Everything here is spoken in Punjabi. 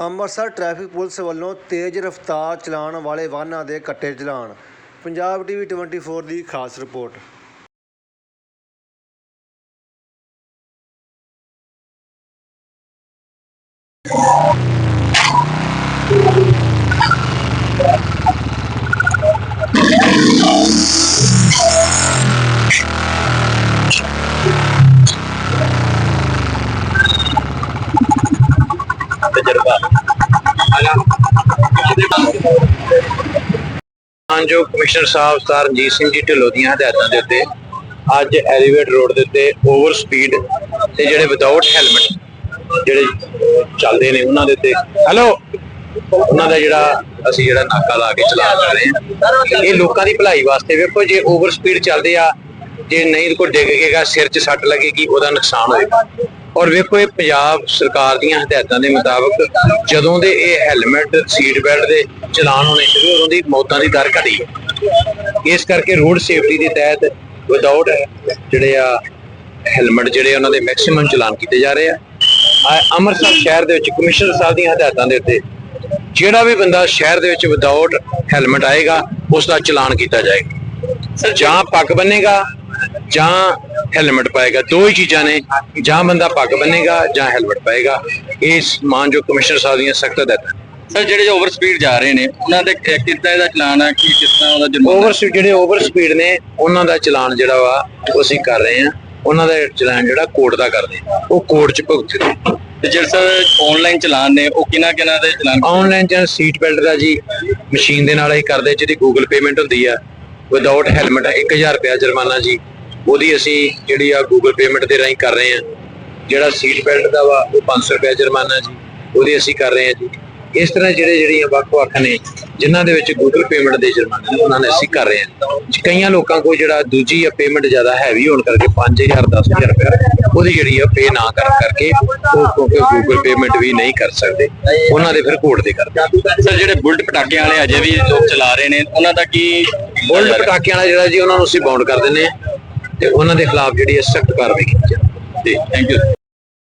ਅੰਮ੍ਰਿਤਸਰ ਟ੍ਰੈਫਿਕ ਪੁਲਿਸ ਵੱਲੋਂ ਤੇਜ਼ ਰਫ਼ਤਾਰ ਚਲਾਉਣ ਵਾਲੇ ਵਾਹਨਾਂ ਦੇ ਕੱਟੇ ਚਲਾਨ। ਪੰਜਾਬ ਟੀਵੀ 24 ਦੀ ਖਾਸ ਰਿਪੋਰਟ। ਜੋ ਕਮਿਸ਼ਨਰ ਸਾਹਿਬ ਸਰ ਰਣਜੀਤ ਸਿੰਘ ਜੀ ਢਿੱਲੋਂ ਦੀਆਂ ਹਦਾਇਤਾਂ ਦੇ ਉੱਤੇ ਅੱਜ ਐਲੀਵੇਟ ਰੋਡ ਦੇ ਉੱਤੇ ਓਵਰ ਸਪੀਡ ਤੇ ਜਿਹੜੇ ਵਿਦਆਊਟ ਹੈਲਮਟ ਜਿਹੜੇ ਚੱਲਦੇ ਨੇ ਉਹਨਾਂ ਦੇ ਉੱਤੇ ਹੈਲੋ ਉਹਨਾਂ ਦਾ ਜਿਹੜਾ ਅਸੀਂ ਜਿਹੜਾ ਨਾਕਾ ਲਾ ਕੇ ਚਲਾ ਕਰ ਰਹੇ ਹਾਂ। ਇਹ ਲੋਕਾਂ ਦੀ ਭਲਾਈ ਵਾਸਤੇ ਵੇਖੋ ਜੇ ਓਵਰ ਸਪੀਡ ਚੱਲਦੇ ਆ ਜੇ ਨਹੀਂ ਕੋਈ ਡਿੱਗ ਗਏਗਾ ਸਿਰ 'ਚ ਸੱਟ ਲੱਗੇਗੀ ਉਹਦਾ ਨੁਕਸਾਨ ਹੋਏਗਾ। ਔਰ ਵੇਖੋ ਇਹ ਪੰਜਾਬ ਸਰਕਾਰ ਦੀਆਂ ਹਦਾਇਤਾਂ ਦੇ ਮੁਤਾਬਕ ਜਦੋਂ ਦੇ ਇਹ ਹੈਲਮਟ ਸੀਟ ਬੈਲਟ ਦੇ ਚਲਾਨ ਹੋਣੇ ਸ਼ੁਰੂ, ਉਦੋਂ ਦੀ ਮੌਤਾਂ ਦੀ ਦਰ ਘਟੀ ਹੈ। ਇਸ ਕਰਕੇ ਰੋਡ ਸੇਫਟੀ ਦੇ ਤਹਿਤ ਵਿਦਆਊਟ ਜਿਹੜੇ ਆ ਹੈਲਮਟ ਜਿਹੜੇ ਉਹਨਾਂ ਦੇ ਮੈਕਸਿਮਮ ਚਲਾਨ ਕੀਤੇ ਜਾ ਰਹੇ ਆ। ਅੰਮ੍ਰਿਤਸਰ ਸ਼ਹਿਰ ਦੇ ਵਿੱਚ ਕਮਿਸ਼ਨਰ ਸਾਹਿਬ ਦੀਆਂ ਹਦਾਇਤਾਂ ਦੇ ਉੱਤੇ ਜਿਹੜਾ ਵੀ ਬੰਦਾ ਸ਼ਹਿਰ ਦੇ ਵਿੱਚ ਵਿਦਆਊਟ ਹੈਲਮਟ ਆਏਗਾ ਉਸ ਦਾ ਚਲਾਨ ਕੀਤਾ ਜਾਏਗਾ। ਜਾਂ ਪੱਗ ਬੰਨੇਗਾ ਜਾਂ ਹੈਲਮਟ ਪਾਏਗਾ ਦੋ ਹੀ ਚੀਜ਼ਾਂ ਨੇ ਜਾਂ ਬੰਦਾ ਪੱਗ ਬੰਨੇਗਾ ਜਾਂ ਹੈਲਮਟ ਪਾਏਗਾ। ਇਸ ਮਾਨਯੋਗ ਕਮਿਸ਼ਨਰ ਸਾਹਿਬ ਦੀਆਂ ਸਖਤ ਹਦਾਇਤਾਂ ਸਰ ਜਿਹੜੇ ਓਵਰ ਸਪੀਡ ਜਾ ਰਹੇ ਨੇ ਉਹਨਾਂ ਦੇ ਕਿ- ਕਿੱਦਾਂ ਇਹਦਾ ਚਲਾਨ ਹੈ ਕਿ ਕਿਸ ਤਰ੍ਹਾਂ ਉਹਦਾ ਜੁਰਮਾਨਾ? ਓਵਰ ਜਿਹੜੇ ਓਵਰ ਸਪੀਡ ਨੇ ਉਹਨਾਂ ਦਾ ਚਲਾਨ ਜਿਹੜਾ ਵਾ ਉਹ ਅਸੀਂ ਕਰ ਰਹੇ ਹਾਂ। ਉਹਨਾਂ ਦਾ ਚਲਾਨ ਜਿਹੜਾ ਕੋਰਟ ਦਾ ਕਰਦੇ। ਉਹ ਕੋਰਟ 'ਚ ਭੁਗਤਦੇ ਤੇ ਜਿਹੜੇ ਸਰ ਆਨਲਾਈਨ ਚਲਾਨ ਨੇ ਉਹ ਕਿਹਨਾਂ ਕਿਹਨਾਂ ਦੇ ਚਲਾਨ? ਆਨਲਾਈਨ ਜਾਂ ਸੀਟ ਬੈਲਟ ਦਾ ਜੀ ਮਸ਼ੀਨ ਦੇ ਨਾਲ ਹੀ ਕਰਦੇ ਜਿਹਦੀ ਗੂਗਲ ਪੇਮੈਂਟ ਹੁੰਦੀ ਆ। ਵਿਦਆਊਟ ਹੈਲਮਟ 1000 ਰੁਪਿਆ ਜੁਰਮਾਨਾ ਜੀ। ਉਹਦੀ ਅਸੀਂ ਜਿਹੜੀ ਆ ਗੂਗਲ ਪੇਮੈਂਟ ਦੇ ਰਾਹੀਂ ਕਰ ਰਹੇ ਆ ਜਿਹੜਾ ਸੀਟ ਬੈਲਟ ਦਾ ਵਾ ਉਹ 500 ਰੁਪਿਆ ਜੁਰਮਾਨਾ ਜੀ ਉਹਦੀ ਅਸੀਂ ਕਰ ਰਹੇ ਆ ਜੀ। ਇਸ ਤਰ੍ਹਾਂ ਜਿਹੜੇ ਜਿਹੜੀਆਂ ਵੱਖ-ਵੱਖ ਨੇ ਜਿਨ੍ਹਾਂ ਦੇ ਵਿੱਚ ਗੂਗਲ ਪੇਮੈਂਟ ਦੇ ਜੁਰਮਾਨੇ ਨੇ ਉਹਨਾਂ ਨੇ ਅਸੀਂ ਕਰ ਰਹੇ ਹਾਂ। ਕਈਆਂ ਲੋਕਾਂ ਕੋਲ ਜਿਹੜਾ ਦੂਜੀ ਆ ਪੇਮੈਂਟ ਜ਼ਿਆਦਾ ਹੈਵੀ ਹੋਣ ਕਰਕੇ 5000 10000 ਰੁਪਏ ਉਹਦੀ ਜਿਹੜੀ ਆ ਪੇ ਨਾ ਕਰਨ ਕਰਕੇ ਉਹ ਕਿਉਂਕਿ ਗੂਗਲ ਪੇਮੈਂਟ ਵੀ ਨਹੀਂ ਕਰ ਸਕਦੇ ਉਹਨਾਂ ਦੇ ਫਿਰ ਕੋਡ ਦੇ ਕਰਦੇ ਸਰ ਜਿਹੜੇ ਬੁਲਟ ਪਟਾਕੇ ਵਾਲੇ ਅਜੇ ਵੀ ਲੋਕ ਚਲਾ ਰਹੇ ਨੇ ਉਹਨਾਂ ਦਾ ਕੀ ਬੁਲਟ ਪਟਾਕਿਆਂ ਵਾਲਾ ਜਿਹੜਾ ਜੀ ਉਹਨਾਂ ਨੂੰ ਅਸੀਂ ਬਾਉਂਡ ਕਰ ਦਿੰਦੇ ਹਾਂ। ਤੇ ਉਹਨਾਂ ਦੇ ਖਿਲਾਫ ਜਿਹੜੀ ਹੈ ਸਖਤ ਕਾਰਵਾਈ ਕੀਤੀ ਜਾਵੇ। ਜੀ ਥੈਂਕ ਯੂ